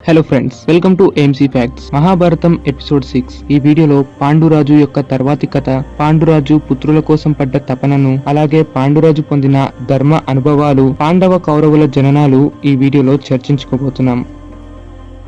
Hello friends welcome to MC facts Mahabharatam episode six ఈ వీడియోలో పాండురాజు యొక్క తర్వాతి కథ పాండురాజు పుత్రుల కోసం పడ్డ తపనను అలాగే పాండురాజు పొందిన ధర్మ అనుభవాలు పాండవ కౌరవుల జననాలు ఈ వీడియోలో చర్చించుకోబోతున్నాం.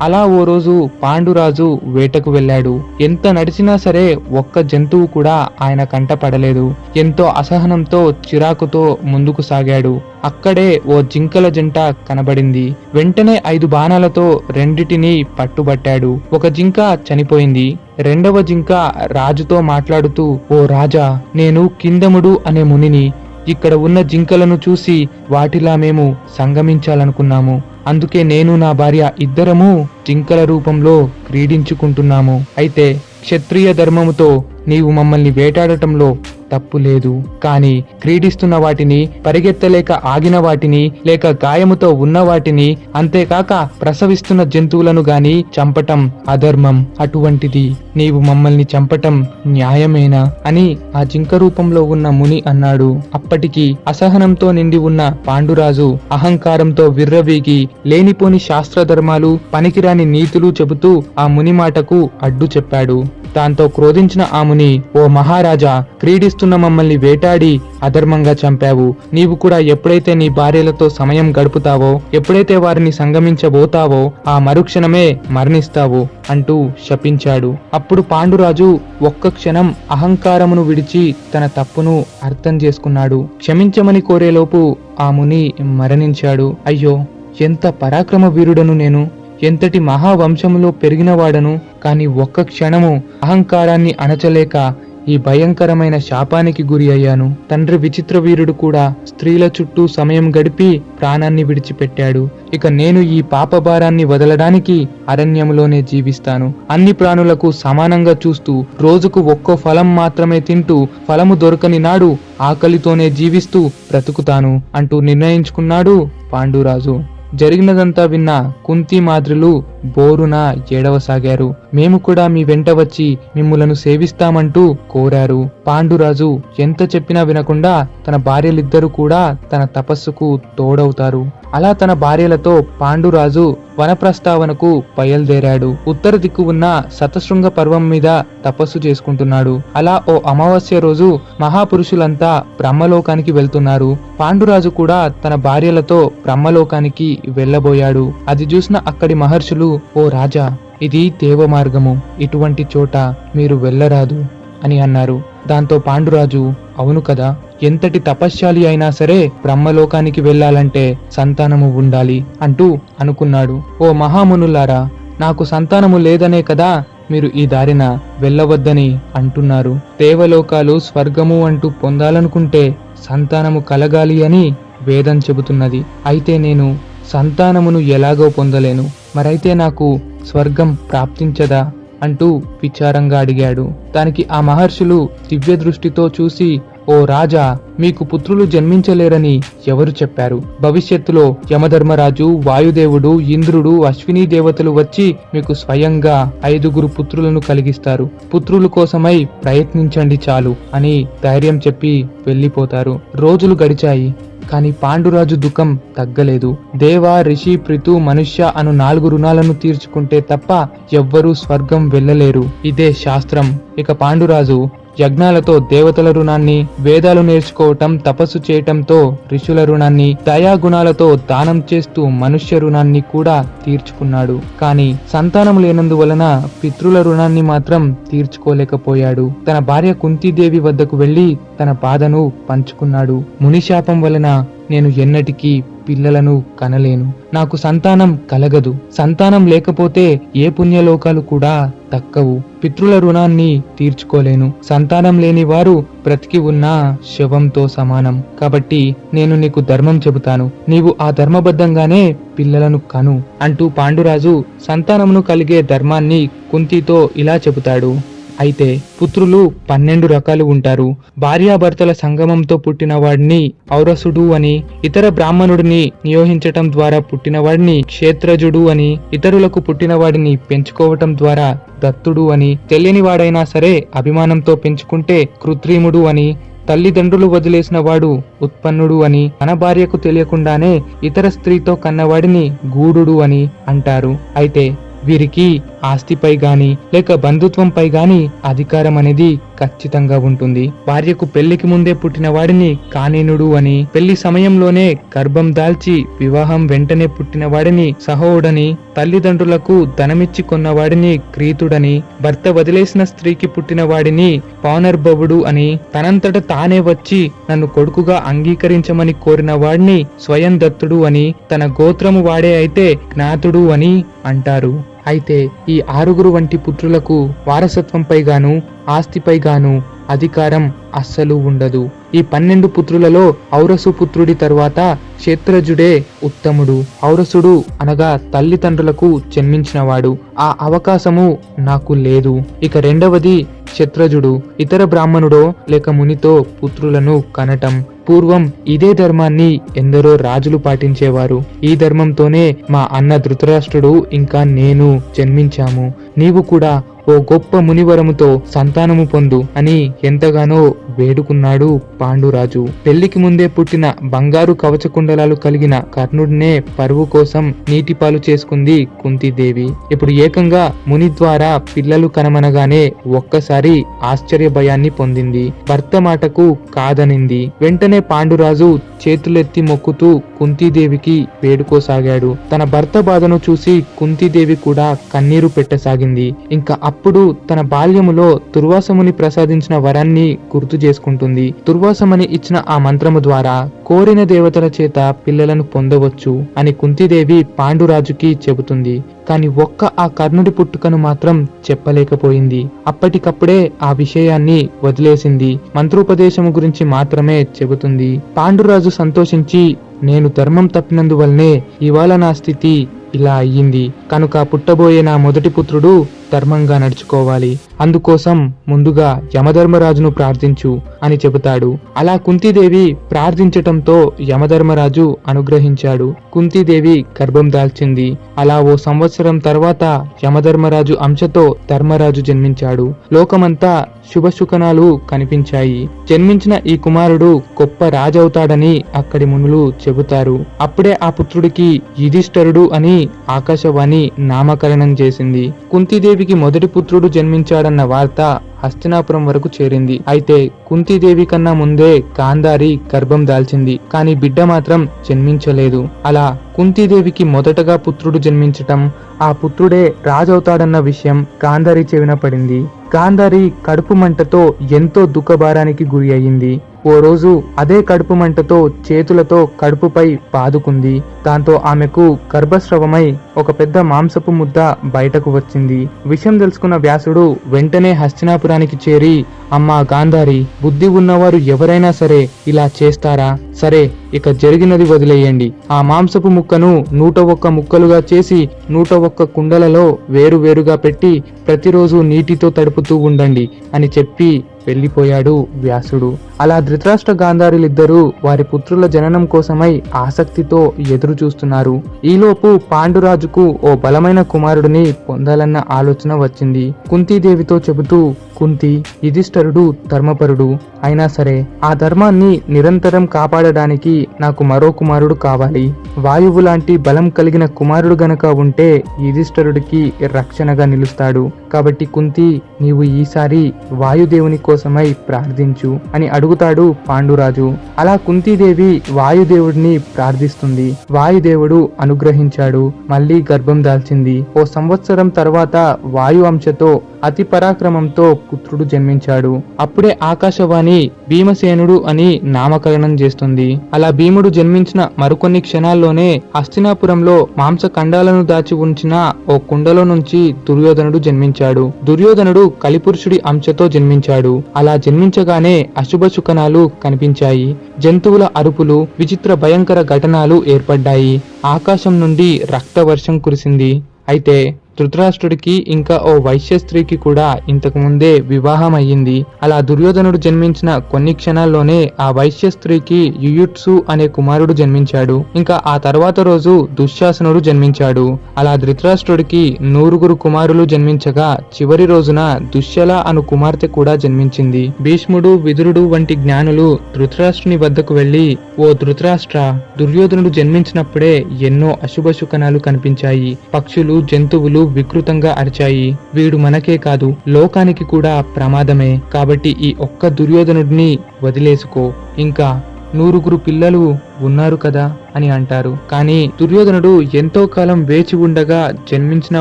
అలా ఓ రోజు పాండురాజు వేటకు వెళ్ళాడు. ఎంత నడిచినా సరే ఒక్క జంతువు కూడా ఆయన కంట పడలేదు ఎంతో అసహనంతో చిరాకుతో ముందుకు సాగాడు. అక్కడే ఓ జింకల జంట కనబడింది. వెంటనే ఐదు బాణాలతో రెండిటిని పట్టుబట్టాడు. ఒక జింక చనిపోయింది. రెండవ జింక రాజుతో మాట్లాడుతూ ఓ రాజా నేను కిందముడు అనే మునిని. ఇక్కడ ఉన్న జింకలను చూసి వాటిలా మేము సంగమించాలనుకున్నాము. అందుకే నేను నా భార్య ఇద్దరము జింకల రూపంలో క్రీడించుకుంటున్నాము. అయితే క్షత్రియ ధర్మముతో నీవు మమ్మల్ని వేటాడటంలో తప్పు లేదు. కానీ క్రీడిస్తున్న వాటిని పరిగెత్తలేక ఆగిన వాటిని లేక గాయముతో ఉన్న వాటిని అంతేకాక ప్రసవిస్తున్న జంతువులను గాని చంపటం అధర్మం. అటువంటిది నీవు మమ్మల్ని చంపటం న్యాయమేనా? అని ఆ జింక రూపంలో ఉన్న ముని అన్నాడు. అప్పటికి అసహనంతో నిండి ఉన్న పాండురాజు అహంకారంతో విర్రవీగి లేనిపోని శాస్త్రధర్మాలు పనికిరాని నీతులు చెబుతూ ఆ ముని మాటకు అడ్డు చెప్పాడు. దాంతో క్రోధించిన ఆముని ఓ మహారాజా క్రీడిస్తున్న మమ్మల్ని వేటాడి అధర్మంగా చంపావు. నీవు కూడా ఎప్పుడైతే నీ భార్యలతో సమయం గడుపుతావో ఎప్పుడైతే వారిని సంగమించబోతావో ఆ మరుక్షణమే మరణిస్తావు అంటూ శపించాడు. అప్పుడు పాండురాజు ఒక్క క్షణం అహంకారమును విడిచి తన తప్పును అర్థం చేసుకున్నాడు. క్షమించమని కోరేలోపు ఆ ముని మరణించాడు. అయ్యో ఎంత పరాక్రమ వీరుడను నేను! ఎంతటి మహావంశములో పెరిగినవాడను కాని ఒక్క క్షణము అహంకారాన్ని అణచలేక ఈ భయంకరమైన శాపానికి గురి అయ్యాను. తండ్రి విచిత్ర వీరుడు కూడా స్త్రీల చుట్టూ సమయం గడిపి ప్రాణాన్ని విడిచిపెట్టాడు. ఇక నేను ఈ పాపభారాన్ని వదలడానికి అరణ్యములోనే జీవిస్తాను. అన్ని ప్రాణులకు సమానంగా చూస్తూ రోజుకు ఒక్కో ఫలం మాత్రమే తింటూ ఫలము దొరకని నాడు ఆకలితోనే జీవిస్తూ బ్రతుకుతాను అంటూ నిర్ణయించుకున్నాడు పాండురాజు. జరిగినదంతా విన్న కుంతి మాద్రులు బోరున ఏడవసాగారు మేము కూడా మీ వెంట వచ్చి మిమ్ములను సేవిస్తామంటూ కోరారు. పాండురాజు ఎంత చెప్పినా వినకుండా తన భార్యలిద్దరూ కూడా తన తపస్సుకు తోడవుతారు. అలా తన భార్యలతో పాండురాజు వనప్రస్తావనకు బయలుదేరాడు. ఉత్తర దిక్కు ఉన్న శతశృంగ పర్వం మీద తపస్సు చేసుకుంటున్నాడు. అలా ఓ అమావాస్య రోజు మహాపురుషులంతా బ్రహ్మలోకానికి వెళ్తున్నారు. పాండురాజు కూడా తన భార్యలతో బ్రహ్మలోకానికి వెళ్ళబోయాడు అది చూసిన అక్కడి మహర్షులు ఓ రాజా ఇది దేవ మార్గము ఇటువంటి చోట మీరు వెళ్ళరాదు అని అన్నారు. దాంతో పాండురాజు అవును కదా ఎంతటి తపశ్శాలి అయినా సరే బ్రహ్మలోకానికి వెళ్ళాలంటే సంతానము ఉండాలి అంటూ అనుకున్నాడు. ఓ మహామునులారా నాకు సంతానము లేదనే కదా మీరు ఈ దారిన వెళ్ళవద్దని అంటున్నారు. దేవలోకాలు స్వర్గము అంటూ పొందాలనుకుంటే సంతానము కలగాలి అని వేదం చెబుతున్నది. అయితే నేను సంతానమును ఎలాగో పొందలేను. మరైతే నాకు స్వర్గం ప్రాప్తించదా? అంటూ విచారంగా అడిగాడు. దానికి ఆ మహర్షులు దివ్య దృష్టితో చూసి ఓ రాజా మీకు పుత్రులు జన్మించలేరని ఎవరు చెప్పారు? భవిష్యత్తులో యమధర్మరాజు వాయుదేవుడు ఇంద్రుడు అశ్విని దేవతలు వచ్చి మీకు స్వయంగా ఐదుగురు పుత్రులను కలిగిస్తారు. పుత్రుల కోసమై ప్రయత్నించండి చాలు అని ధైర్యం చెప్పి వెళ్ళిపోతారు. రోజులు గడిచాయి. కానీ పాండురాజు దుఃఖం తగ్గలేదు. దేవ రిషి పృథు మనుష్య అను నాలుగు రుణాలను తీర్చుకుంటే తప్ప ఎవ్వరూ స్వర్గం వెళ్ళలేరు. ఇదే శాస్త్రం. ఇక పాండురాజు యజ్ఞాలతో దేవతల రుణాన్ని వేదాలు నేర్చుకోవటం తపస్సు చేయటంతో ఋషుల రుణాన్ని దయాగుణాలతో దానం చేస్తూ మనుష్య రుణాన్ని కూడా తీర్చుకున్నాడు. కానీ సంతానం లేనందువలన పితృల రుణాన్ని మాత్రం తీర్చుకోలేకపోయాడు. తన భార్య కుంతీదేవి వద్దకు వెళ్ళి తన బాధను పంచుకున్నాడు. మునిశాపం వలన నేను ఎన్నటికీ పిల్లలను కనలేను. నాకు సంతానం కలగదు. సంతానం లేకపోతే ఏ పుణ్యలోకాలు కూడా తక్కవు పితృల రుణాన్ని తీర్చుకోలేను. సంతానం లేని వారు బ్రతికి ఉన్న శవంతో సమానం. కాబట్టి నేను నీకు ధర్మం చెబుతాను. నీవు ఆ ధర్మబద్ధంగానే పిల్లలను కను అంటూ పాండురాజు సంతానమును కలిగే ధర్మాన్ని కుంతితో ఇలా చెబుతాడు. అయితే పుత్రులు పన్నెండు రకాలు ఉంటారు. భార్యాభర్తల సంగమంతో పుట్టినవాడిని ఔరసుడు అని ఇతర బ్రాహ్మణుడిని నియోహించటం ద్వారా పుట్టినవాడిని క్షేత్రజుడు అని ఇతరులకు పుట్టినవాడిని పెంచుకోవటం ద్వారా దత్తుడు అని తెలియనివాడైనా సరే అభిమానంతో పెంచుకుంటే కృత్రిముడు అని తల్లిదండ్రులు వదిలేసిన వాడు ఉత్పన్నుడు అని తన భార్యకు తెలియకుండానే ఇతర స్త్రీతో కన్నవాడిని గూడుడు అని అంటారు. అయితే వీరికి ఆస్తిపై గాని లేక బంధుత్వంపై గాని అధికారం అనేది ఖచ్చితంగా ఉంటుంది. భార్యకు పెళ్ళికి ముందే పుట్టిన వాడిని కానేనుడు అని పెళ్ళి సమయంలోనే గర్భం దాల్చి వివాహం వెంటనే పుట్టిన వాడిని సహోడని తల్లిదండ్రులకు ధనమిచ్చి కొన్నవాడిని క్రీతుడని భర్త వదిలేసిన స్త్రీకి పుట్టిన వాడిని పౌనర్భవుడు అని తనంతట తానే వచ్చి నన్ను కొడుకుగా అంగీకరించమని కోరిన వాడిని స్వయం దత్తుడు అని తన గోత్రము వాడే అయితే జ్ఞాతుడు అని అంటారు. అయితే ఈ ఆరుగురు వంటి పుత్రులకు వారసత్వంపై గాను ఆస్తిపై గాను అధికారం అస్సలు ఉండదు. ఈ పన్నెండు పుత్రులలో ఔరసు పుత్రుడి తరువాత క్షేత్రజుడే ఉత్తముడు. ఔరసుడు అనగా తల్లిదండ్రులకు జన్మించినవాడు. ఆ అవకాశము నాకు లేదు. ఇక రెండవది క్షత్రజుడు. ఇతర బ్రాహ్మణుడో లేక మునితో పుత్రులను కనటం. పూర్వం ఇదే ధర్మాన్ని ఎందరో రాజులు పాటించేవారు. ఈ ధర్మంతోనే మా అన్న ధృతరాష్ట్రుడు ఇంకా నేను జన్మించాము. నీవు కూడా ఓ గొప్ప మునివరముతో సంతానము పొందు అని ఎంతగానో వేడుకున్నాడు పాండురాజు. పెళ్ళికి ముందే పుట్టిన బంగారు కవచకుండలాలు కలిగిన కర్ణుడినే పరువు కోసం నీటిపాలు చేసుకుంది కుంతిదేవి. ఇప్పుడు ఏకంగా ముని ద్వారా పిల్లలు కనమనగానే ఒక్కసారి ఆశ్చర్య భయాన్ని పొందింది. భర్త మాటకు కాదనింది. వెంటనే పాండురాజు చేతులెత్తి మొక్కుతూ కుంతీదేవికి వేడుకోసాగాడు. తన భర్త బాధను చూసి కుంతీదేవి కూడా కన్నీరు పెట్టసాగింది. ఇంకా అప్పుడు తన బాల్యములో దుర్వాసముని ప్రసాదించిన వరాన్ని గుర్తు చేసుకుంటుంది. దుర్వాసమని ఇచ్చిన ఆ మంత్రము ద్వారా కోరిన దేవతల చేత పిల్లలను పొందవచ్చు అని కుంతీదేవి పాండురాజుకి చెబుతుంది. కాని ఒక్క ఆ కర్ణుడి పుట్టుకను మాత్రం చెప్పలేకపోయింది. అప్పటికప్పుడే ఆ విషయాన్ని వదిలేసింది. మంత్రోపదేశము గురించి మాత్రమే చెబుతుంది. పాండురాజు సంతోషించి నేను ధర్మం తప్పినందువల్లనే ఇవాళ నా స్థితి ఇలా అయ్యింది. కనుక పుట్టబోయే నా మొదటి పుత్రుడు ధర్మంగా నడుచుకోవాలి. అందుకోసం ముందుగా యమధర్మరాజును ప్రార్థించు అని చెబుతాడు. అలా కుంతీదేవి ప్రార్థించటంతో యమధర్మరాజు అనుగ్రహించాడు. కుంతీదేవి గర్భం దాల్చింది. అలా ఓ సంవత్సరం తర్వాత యమధర్మరాజు అంశతో ధర్మరాజు జన్మించాడు. లోకమంతా శుభశుకనాలు కనిపించాయి. జన్మించిన ఈ కుమారుడు గొప్ప రాజవుతాడని అక్కడి మునులు చెబుతారు. అప్పుడే ఆ పుత్రుడికి యుధిష్ఠరుడు అని ఆకాశవాణి నామకరణం చేసింది. కుంతీదేవికి మొదటి పుత్రుడు జన్మించాడన్న వార్త హస్తినాపురం వరకు చేరింది. అయితే కుంతీదేవి కన్నా ముందే గాంధారి గర్భం దాల్చింది. కానీ బిడ్డ మాత్రం జన్మించలేదు. అలా కుంతీదేవికి మొదటగా పుత్రుడు జన్మించటం ఆ పుత్రుడే రాజవుతాడన్న విషయం గాంధారి చెవిన పడింది. గాంధారి కడుపు మంటతో ఎంతో దుఃఖభారానికి గురి అయింది ఓ రోజు అదే కడుపు మంటతో చేతులతో కడుపుపై బాదుకుంది దాంతో ఆమెకు గర్భస్రవమై ఒక పెద్ద మాంసపు ముద్ద బయటకు వచ్చింది. విషయం తెలుసుకున్న వ్యాసుడు వెంటనే హస్తినాపురానికి చేరి అమ్మా గాంధారి బుద్ధి ఉన్నవారు ఎవరైనా సరే ఇలా చేస్తారా? సరే ఇక జరిగినది వదిలేయండి. ఆ మాంసపు ముక్కను నూట ఒక్క ముక్కలుగా చేసి నూట ఒక్క కుండలలో వేరు వేరుగా పెట్టి ప్రతిరోజు నీటితో తడుపుతూ ఉండండి అని చెప్పి వెళ్ళిపోయాడు వ్యాసుడు. అలా ధృతరాష్ట్ర గాంధారులిద్దరూ వారి పుత్రుల జననం కోసమై ఆసక్తితో ఎదురు చూస్తున్నారు ఈలోపు పాండురాజుకు ఓ బలమైన కుమారుడిని పొందాలన్న ఆలోచన వచ్చింది. కుంతీదేవితో చెబుతూ కుంతి యుధిష్ఠరుడు ధర్మపరుడు. అయినా సరే ఆ ధర్మాన్ని నిరంతరం కాపాడడానికి నాకు మరో కుమారుడు కావాలి. వాయువు లాంటి బలం కలిగిన కుమారుడు గనక ఉంటే యుధిష్ఠరుడికి రక్షణగా నిలుస్తాడు. కాబట్టి కుంతి నీవు ఈసారి వాయుదేవుని కోసమై ప్రార్థించు అని అడుగుతాడు పాండురాజు. అలా కుంతీదేవి వాయుదేవుడిని ప్రార్థిస్తుంది. వాయుదేవుడు అనుగ్రహించాడు. మళ్ళీ గర్భం దాల్చింది. ఓ సంవత్సరం తర్వాత వాయు అంశతో అతి పరాక్రమంతో పుత్రుడు జన్మించాడు. అప్పుడే ఆకాశవాణి భీమసేనుడు అని నామకరణం చేస్తుంది. అలా భీముడు జన్మించిన మరికొన్ని క్షణాల్లోనే హస్తినాపురంలో మాంసఖండాలను దాచి ఉంచిన ఓ కుండలో నుంచి దుర్యోధనుడు జన్మించాడు. దుర్యోధనుడు కలిపురుషుడి అంశతో జన్మించాడు. అలా జన్మించగానే అశుభ శుకనాలు కనిపించాయి. జంతువుల అరుపులు విచిత్ర భయంకర ఘటనలు ఏర్పడ్డాయి. ఆకాశం నుండి రక్తవర్షం కురిసింది. అయితే ధృతరాష్ట్రుడికి ఇంకా ఓ వైశ్య స్త్రీకి కూడా ఇంతకు ముందే వివాహం అయ్యింది అలా దుర్యోధనుడు జన్మించిన కొన్ని క్షణాల్లోనే ఆ వైశ్య స్త్రీకి యుయుట్సు అనే కుమారుడు జన్మించాడు. ఇంకా ఆ తర్వాత రోజు దుశ్శాసనుడు జన్మించాడు. అలా ధృతరాష్ట్రుడికి నూరుగురు కుమారులు జన్మించగా చివరి రోజున దుశ్శల అను కుమార్తె కూడా జన్మించింది. భీష్ముడు విదురుడు వంటి జ్ఞానులు ధృతరాష్ట్రుని వద్దకు వెళ్ళి ఓ ధృతరాష్ట్ర దుర్యోధనుడు జన్మించినప్పుడే ఎన్నో అశుభ శుకణాలు కనిపించాయి. పక్షులు జంతువులు వికృతంగా అరిచాయి. వీడు మనకే కాదు లోకానికి కూడా ప్రమాదమే. కాబట్టి ఈ ఒక్క దుర్యోధనుడిని వదిలేసుకో. ఇంకా నూరుగురు పిల్లలు ఉన్నారు కదా. అని అంటారు. కానీ దుర్యోధనుడు ఎంతో కాలం వేచి ఉండగా జన్మించిన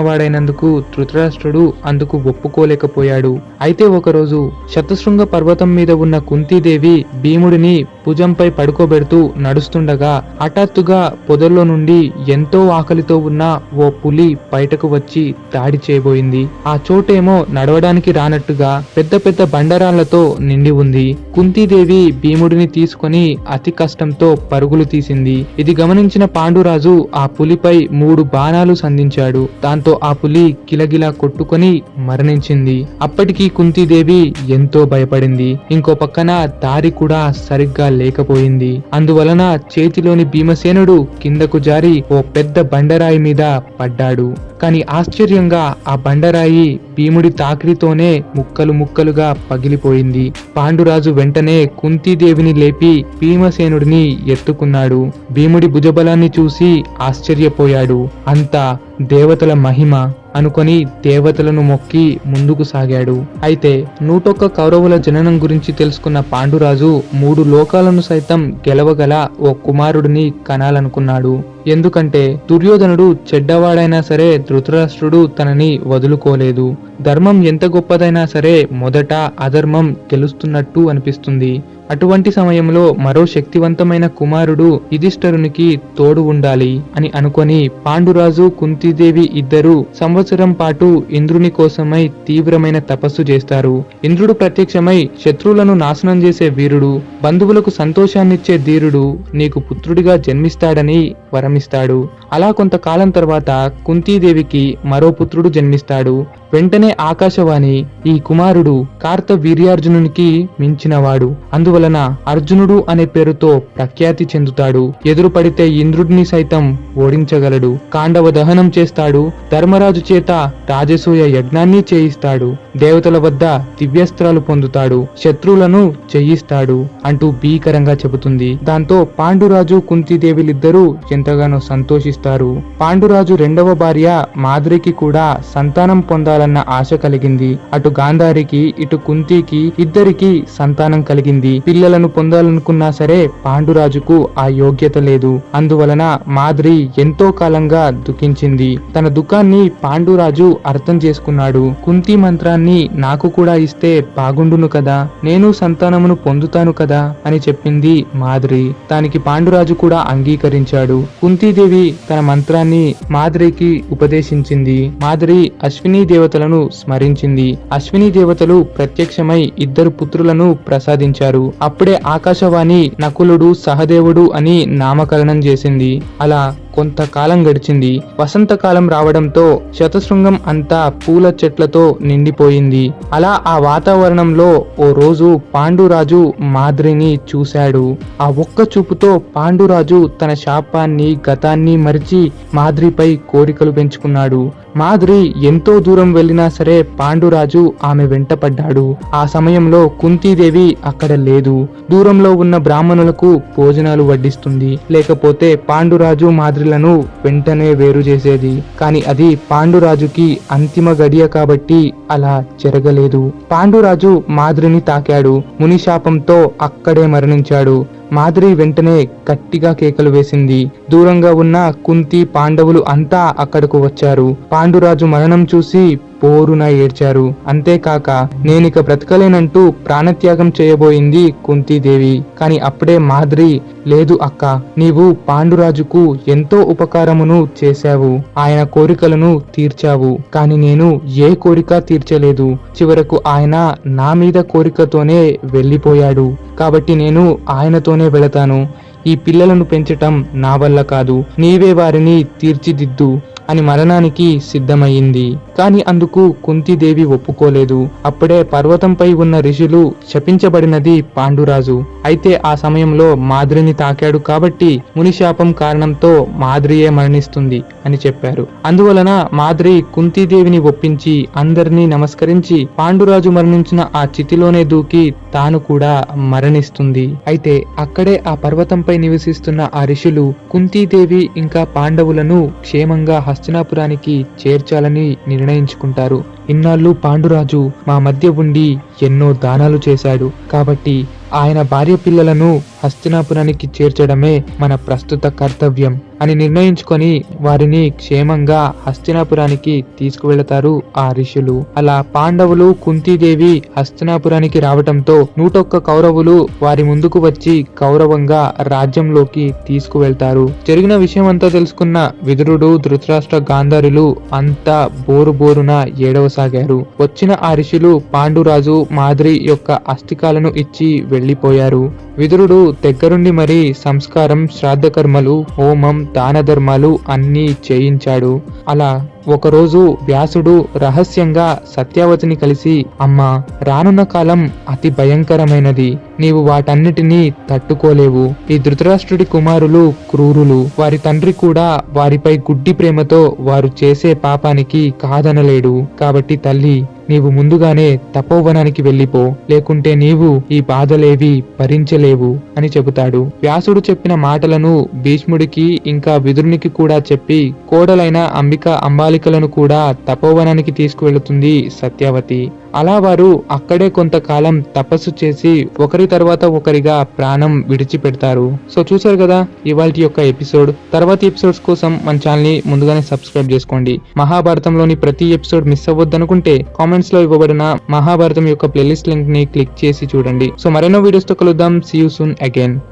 వాడైనందుకు ధృతరాష్ట్రుడు అందుకు ఒప్పుకోలేకపోయాడు. అయితే ఒకరోజు శతశృంగ పర్వతం మీద ఉన్న కుంతీదేవి భీముడిని భుజంపై పడుకోబెడుతూ నడుస్తుండగా హఠాత్తుగా పొదల్లో నుండి ఎంతో ఆకలితో ఉన్న ఓ పులి బయటకు వచ్చి దాడి చేయబోయింది. ఆ చోటేమో నడవడానికి రానట్టుగా పెద్ద పెద్ద బండరాళ్ళతో నిండి ఉంది. కుంతీదేవి భీముడిని తీసుకొని అతి కష్టంతో పరుగులు తీసింది. ఇది గమనించిన పాండురాజు ఆ పులిపై మూడు బాణాలు సంధించాడు. దాంతో ఆ పులి కిలగిలా కొట్టుకొని మరణించింది. అప్పటికి కుంతీదేవి ఎంతో భయపడింది. ఇంకో పక్కన దారి కూడా సరిగ్గా లేకపోయింది. అందువలన చేతిలోని భీమసేనుడు కిందకు జారి ఓ పెద్ద బండరాయి మీద పడ్డాడు. కానీ ఆశ్చర్యంగా ఆ బండరాయి భీముడి తాకిడితోనే ముక్కలు ముక్కలుగా పగిలిపోయింది. పాండురాజు వెంటనే కుంతీదేవిని లేపి భీమసేనుడిని ఎత్తుకున్నాడు. భీముడి భుజబలాన్ని చూసి ఆశ్చర్యపోయాడు. అంతా దేవతల మహిమ అనుకొని దేవతలను మొక్కి ముందుకు సాగాడు. అయితే నూటొక్క కౌరవుల జననం గురించి తెలుసుకున్న పాండురాజు మూడు లోకాలను సైతం గెలవగల ఓ కుమారుడిని కనాలనుకున్నాడు. ఎందుకంటే దుర్యోధనుడు చెడ్డవాడైనా సరే ధృతరాష్ట్రుడు తనని వదులుకోలేదు. ధర్మం ఎంత గొప్పదైనా సరే మొదట అధర్మం గెలుస్తున్నట్టు అనిపిస్తుంది. అటువంటి సమయంలో మరో శక్తివంతమైన కుమారుడు యుధిష్ఠరునికి తోడు ఉండాలి అని అనుకొని పాండురాజు కుంతీదేవి ఇద్దరు సంవత్సరం పాటు ఇంద్రుని కోసమై తీవ్రమైన తపస్సు చేస్తారు. ఇంద్రుడు ప్రత్యక్షమై శత్రువులను నాశనం చేసే వీరుడు బంధువులకు సంతోషాన్నిచ్చే ధీరుడు నీకు పుత్రుడిగా జన్మిస్తాడని వరమిస్తాడు అలా కొంతకాలం తర్వాత కుంతీదేవికి మరో పుత్రుడు జన్మిస్తాడు. వెంటనే ఆకాశవాణి ఈ కుమారుడు కార్త వీర్యార్జునునికి మించినవాడు. అందువలన అర్జునుడు అనే పేరుతో ప్రఖ్యాతి చెందుతాడు. ఎదురుపడితే ఇంద్రుడిని సైతం ఓడించగలడు. కాండవ దహనం చేస్తాడు. ధర్మరాజు చేత రాజసూయ యజ్ఞాన్ని చేయిస్తాడు. దేవతల వద్ద దివ్యస్త్రాలు పొందుతాడు. శత్రువులను చేయిస్తాడు అంటూ భీకరంగా చెబుతుంది. దాంతో పాండురాజు కుంతీదేవిలిద్దరూ ఎంతగానో సంతోషిస్తారు. పాండురాజు రెండవ భార్య మాదిరికి కూడా సంతానం పొందాలన్న ఆశ కలిగింది. అటు గాంధారికి ఇటు కుంతికి ఇద్దరికి సంతానం కలిగింది. పిల్లలను పొందాలనుకున్నా సరే పాండురాజుకు ఆ యోగ్యత లేదు. అందువలన మాద్రి ఎంతో కాలంగా దుఃఖించింది. తన దుఃఖాన్ని పాండురాజు అర్థం చేసుకున్నాడు. కుంతి మంత్రాన్ని నాకు కూడా ఇస్తే బాగుండును కదా? నేను సంతానమును పొందుతాను కదా? అని చెప్పింది మాద్రి. దానికి పాండురాజు కూడా అంగీకరించాడు. కుంతీదేవి తన మంత్రాన్ని మాద్రికి ఉపదేశించింది. మాద్రి అశ్విని దేవత దేవతలను స్మరించింది. అశ్విని దేవతలు ప్రత్యక్షమై ఇద్దరు పుత్రులను ప్రసాదించారు. అప్పుడే ఆకాశవాణి నకులుడు సహదేవుడు అని నామకరణం చేసింది. అలా కొంతకాలం గడిచింది. వసంతకాలం రావడంతో శతశృంగం అంతా పూల చెట్లతో నిండిపోయింది. అలా ఆ వాతావరణంలో ఓ రోజు పాండురాజు మాద్రిని చూశాడు. ఆ ఒక్క చూపుతో పాండురాజు తన శాపాన్ని గతాన్ని మరిచి మాద్రిపై కోరికలు పెంచుకున్నాడు. మాద్రి ఎంతో దూరం వెళ్ళినా సరే పాండురాజు ఆమె వెంటపడ్డాడు ఆ సమయంలో కుంతీదేవి అక్కడ లేదు. దూరంలో ఉన్న బ్రాహ్మణులకు భోజనాలు వడ్డిస్తుంది. లేకపోతే పాండురాజు మాద్రిలను వెంటనే వేరు చేసేది. కానీ అది పాండురాజుకి అంతిమ గడియ కాబట్టి అలా జరగలేదు. పాండురాజు మాద్రిని తాకాడు. మునిశాపంతో అక్కడే మరణించాడు. మాదిరి వెంటనే గట్టిగా కేకలు వేసింది. దూరంగా ఉన్న కుంతి పాండవులు అంతా అక్కడకు వచ్చారు. పాండురాజు మరణం చూసి పోరున ఏడ్చారు. అంతేకాక నేనిక బ్రతకలేనంటూ ప్రాణత్యాగం చేయబోయింది కుంతీదేవి. కాని అప్పుడే మాద్రి లేదు అక్క నీవు పాండురాజుకు ఎంతో ఉపకారమును చేశావు. ఆయన కోరికలను తీర్చావు. కాని నేను ఏ కోరిక తీర్చలేదు. చివరకు ఆయన నా మీద కోరికతోనే వెళ్ళిపోయాడు. కాబట్టి నేను ఆయనతోనే వెళతాను. ఈ పిల్లలను పెంచటం నా వల్ల కాదు. నీవే వారిని తీర్చిదిద్దు. అని మరణానికి సిద్ధమయ్యింది. కాని అందుకు కుంతిదేవి ఒప్పుకోలేదు. అప్పుడే పర్వతంపై ఉన్న ఋషులు శపించబడినది పాండురాజు. అయితే ఆ సమయంలో మాద్రిని తాకాడు కాబట్టి మునిశాపం కారణంతో మాద్రియే మరణిస్తుంది అని చెప్పారు. అందువలన మాద్రి కుంతీదేవిని ఒప్పించి అందరినీ నమస్కరించి పాండురాజు మరణించిన ఆ చితిలోనే దూకి తాను కూడా మరణిస్తుంది. అయితే అక్కడే ఆ పర్వతంపై నివసిస్తున్న ఆ ఋషులు కుంతీదేవి ఇంకా పాండవులను క్షేమంగా హస్తినాపురానికి చేర్చాలని నిర్ణయించుకుంటారు. ఇన్నాళ్ళు పాండురాజు మా మధ్య ఉండి ఎన్నో దానాలు చేశాడు. కాబట్టి ఆయన భార్య పిల్లలను హస్తినాపురానికి చేర్చడమే మన ప్రస్తుత కర్తవ్యం అని నిర్ణయించుకొని వారిని క్షేమంగా హస్తినాపురానికి తీసుకువెళతారు ఆ ఋషులు. అలా పాండవులు కుంతీదేవి హస్తినాపురానికి రావటంతో నూటొక్క కౌరవులు వారి ముందుకు వచ్చి గౌరవంగా రాజ్యంలోకి తీసుకువెళ్తారు. జరిగిన విషయం అంతా తెలుసుకున్న విదురుడు ధృతరాష్ట్ర గాంధారులు అంతా బోరు బోరున ఏడవసాగారు. వచ్చిన ఆ ఋషులు పాండురాజు మాదిరి యొక్క అస్థికాలను ఇచ్చి వెళ్ళిపోయారు విదురుడు దగ్గరుండి మరి సంస్కారం శ్రాద్ధకర్మలు హోమం దాన ధర్మాలు అన్నీ చేయించాడు. అలా ఒకరోజు వ్యాసుడు రహస్యంగా సత్యావతిని కలిసి అమ్మా రానున్న కాలం అతి భయంకరమైనది. నీవు వాటన్నిటినీ తట్టుకోలేవు. ఈ ధృతరాష్ట్రుడి కుమారులు క్రూరులు. వారి తండ్రి కూడా వారిపై గుడ్డి ప్రేమతో వారు చేసే పాపానికి కాదనలేడు. కాబట్టి తల్లి నీవు ముందుగానే తపోవనానికి వెళ్ళిపో. లేకుంటే నీవు ఈ బాధలేవి భరించలేవు అని చెబుతాడు. వ్యాసుడు చెప్పిన మాటలను భీష్ముడికి ఇంకా విదురునికి కూడా చెప్పి కోడలైన అంబిక బాలికలను కూడా తపోవనానికి తీసుకువెళుతుంది సత్యావతి. అలా వారు అక్కడే కొంతకాలం తపస్సు చేసి ఒకరి తర్వాత ఒకరిగా ప్రాణం విడిచిపెడతారు. సో చూసారు కదా ఇవాళ యొక్క ఎపిసోడ్. తర్వాతి ఎపిసోడ్స్ కోసం మన ఛానల్ని ముందుగానే సబ్స్క్రైబ్ చేసుకోండి. మహాభారతంలోని ప్రతి ఎపిసోడ్ మిస్ అవ్వద్దనుకుంటే కామెంట్స్లో ఇవ్వబడిన మహాభారతం యొక్క ప్లేలిస్ట్ లింక్ని క్లిక్ చేసి చూడండి. సో మరెన్నో వీడియోస్తో కలుద్దాం. See you soon again